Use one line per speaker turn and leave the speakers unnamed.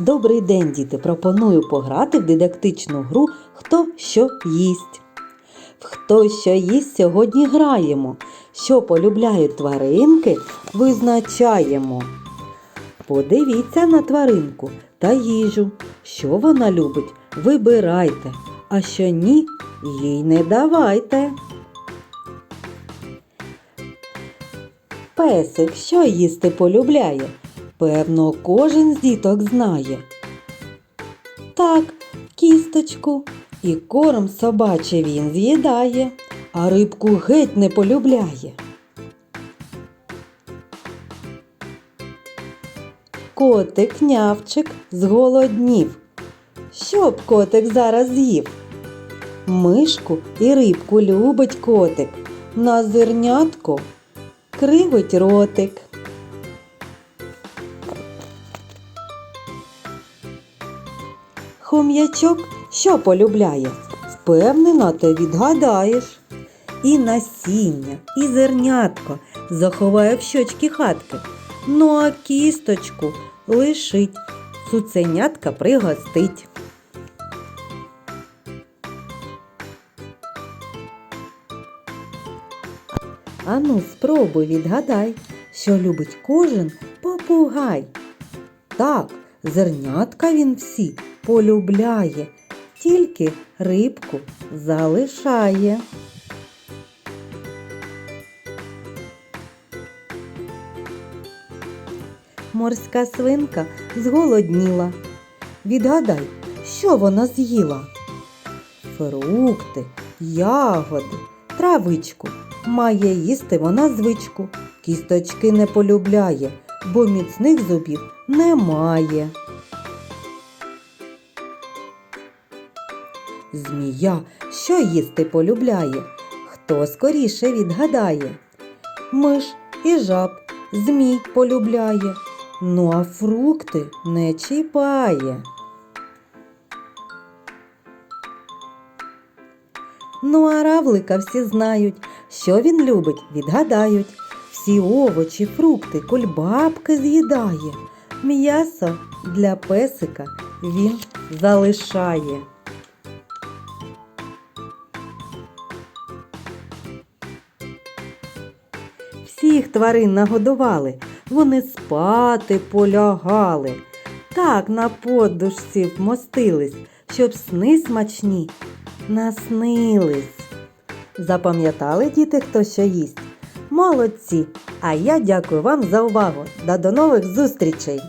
Добрий день, діти! Пропоную пограти в дидактичну гру Хто що їсть. В хто що їсть сьогодні граємо. Що полюбляють тваринки, визначаємо. Подивіться на тваринку та їжу. Що вона любить, вибирайте, а що ні, їй не давайте. Песик, що їсти полюбляє? Певно, кожен з діток знає. Так, кісточку і корм собачий він з'їдає, а рибку геть не полюбляє. Котик нявчик зголоднів. Що б котик зараз з'їв? Мишку і рибку любить котик, на зернятко кривить ротик. Хом'ячок що полюбляє? Впевнено, ти відгадаєш. І насіння, і зернятко заховає в щочки хатки. Ну а кісточку лишить, цуценятка пригостить. Ану, спробуй відгадай, що любить кожен попугай. Так, зернятка він всі полюбляє, тільки рибку залишає. Морська свинка зголодніла. Відгадай, що вона з'їла? Фрукти, ягоди, травичку. Має їсти вона звичку. Кісточки не полюбляє, бо міцних зубів немає. Змія, що їсти полюбляє? Хто скоріше відгадає? Миш і жаб змій полюбляє, ну а фрукти не чіпає. Ну а равлика всі знають, що він любить, відгадають. Всі овочі, фрукти, кульбабки з'їдає. М'ясо для песика він залишає. Всіх тварин нагодували, вони спати полягали. Так на подушці вмостились, щоб сни смачні наснились. Запам'ятали діти, хто що їсть? Молодці! А я дякую вам за увагу. Та до нових зустрічей!